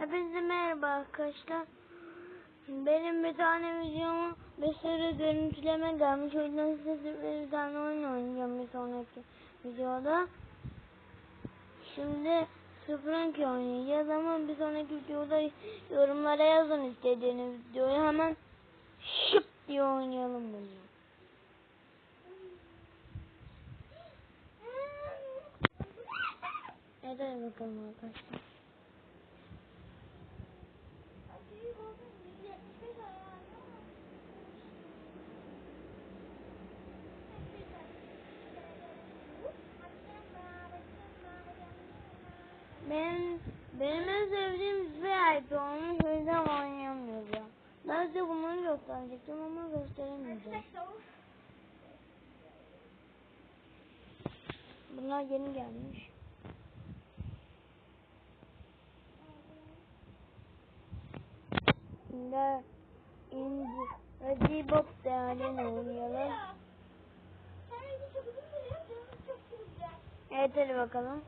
Hepinize merhaba arkadaşlar. Benim bir tane videoma bir sürü görüntüleme gelmiş. O yüzden size bir tane oyun oynayacağım bir sonraki videoda. Şimdi Spranky oynayacağız ama bir sonraki videoda yorumlara yazın istediğiniz videoyu hemen şıp diye oynayalım bunu. Evet bakalım arkadaşlar. Ben benim en sevdiğim VIP olmuş o yüzden oynayamıyoruz ya. Ben size bunları gösterecektim ama gösteremeyeceğim. Bunlar yeni gelmiş. Şimdi indi. Hadi Bob değerlerini oynayalım. Evet hadi bakalım.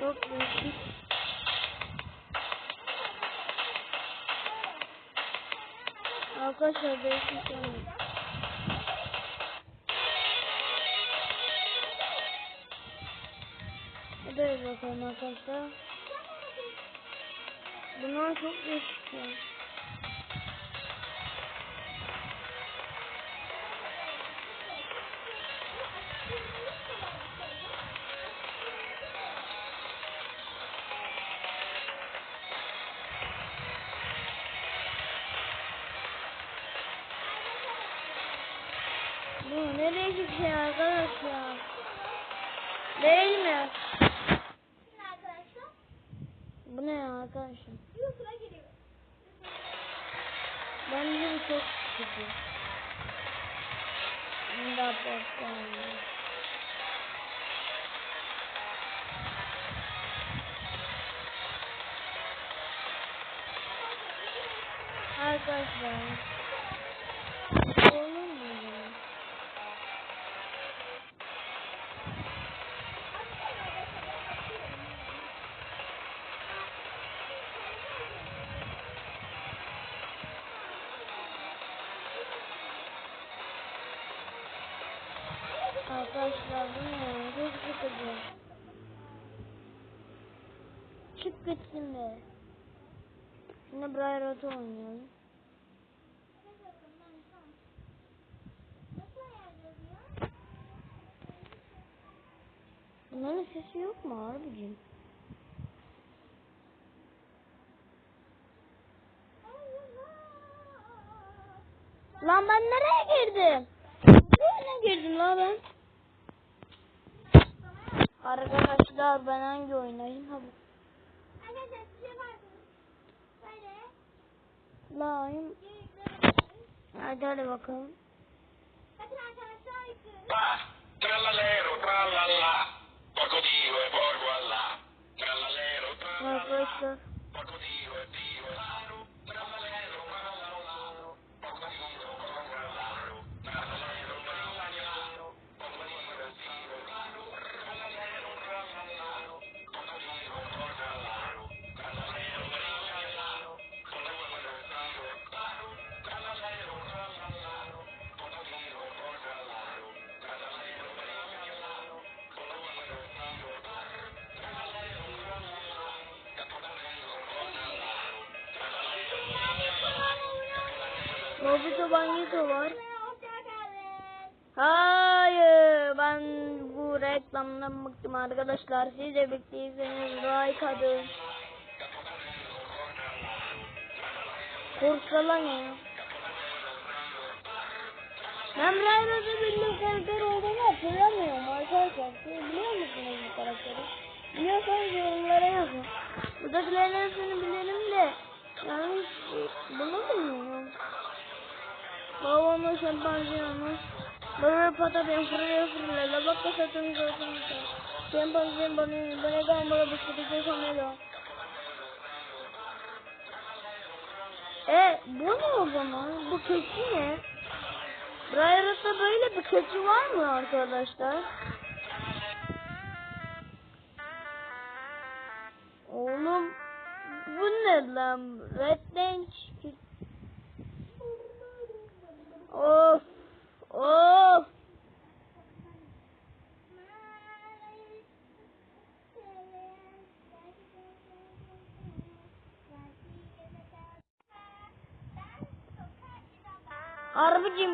Çok değişik. Arkadaşlar değişik yani. Hadi bakalım arkadaşlar. Bunlar çok ya. Bu ne değişik şey arkadaş ya. Değil mi? Bu ne ya arkadaşım? Bence bu çok sıkıcı. Bunda bakıyorum. Arkadaşlar. Arkadaşlar bu ne? Çok. Çık gitsin be. Şimdi Briar Auto oynayalım. Bunların sesi yok mu abicim? Lan ben nereye girdim? Nereye girdim lan ben? Arkadaşlar ben hangi oynayayım? Ha bu. Layım. Hadi hadi bakalım. Trallallero, Nobito Bangito var. Hayır ben bu reklamdan bıktım arkadaşlar. Siz de bıktıysanız like atın. Korkala ne ya? Ben Ryan'da bildiğim karakter olduğunu hatırlamıyorum arkadaşlar. Siz biliyor musunuz bu karakteri? Biliyorsanız yorumlara yazın. Buradakilerin hepsini bilelim de. Yani bunu bilmiyorum? Babamın şempanziyonu. Böyle patates fırlaya fırlaya. Bak da satın gördüm. Şempanziyen bana bana kalmalı bir sürü kamera. E bu ne o zaman? Bu keçi ne? Briar'da böyle bir keçi var mı arkadaşlar? Oo ne lan? Red Range. Of.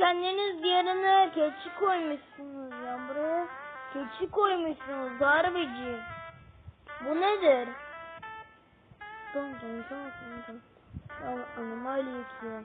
Kendiniz yerine keçi koymuşsunuz ya buraya. Keçi koymuşsunuz harbicim. Bu nedir? Tamam tamam tamam tamam. Anomali yıkıyor.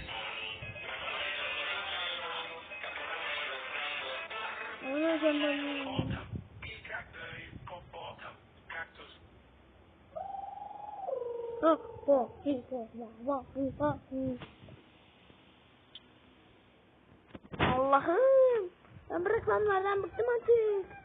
Bak, bak, bir bak, bak, bak, bak. Allah'ım. Ben bu reklamlardan bıktım artık.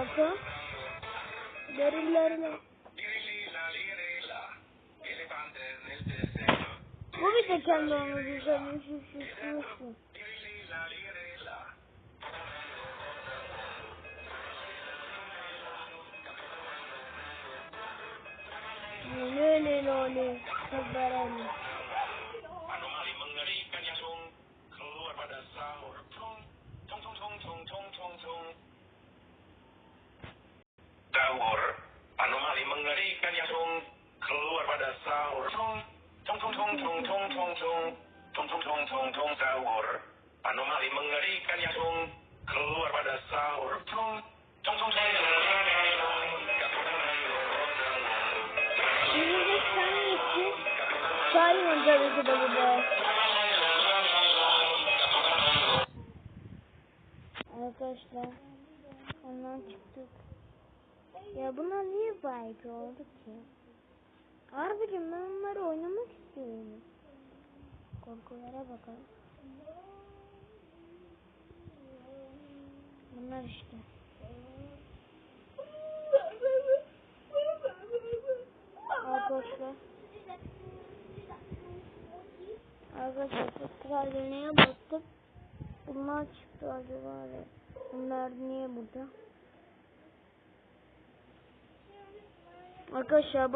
lazım. Derilerini. Bu bir de kendi anlayacağım. Lülülülü. Kızlar olmuş. Sahur anomali mengerikan yang tung keluar pada sahur tung tung tung tung tung tung tung tung tung tung tung tung tung sahur anomali mengerikan yang tung keluar pada sahur tung tung tung tung Şimdi sen için Simon tabii ki. Arkadaşlar ondan çıktık. Ya bunlar niye bayık oldu ki? Harbicim ben onları oynamak istiyorum. Korkulara bakalım. Bunlar işte. Arkadaşlar. Arkadaşlar tekrar deneye baktık. Bunlar çıktı acaba. Bunlar niye burada? Arkadaşlar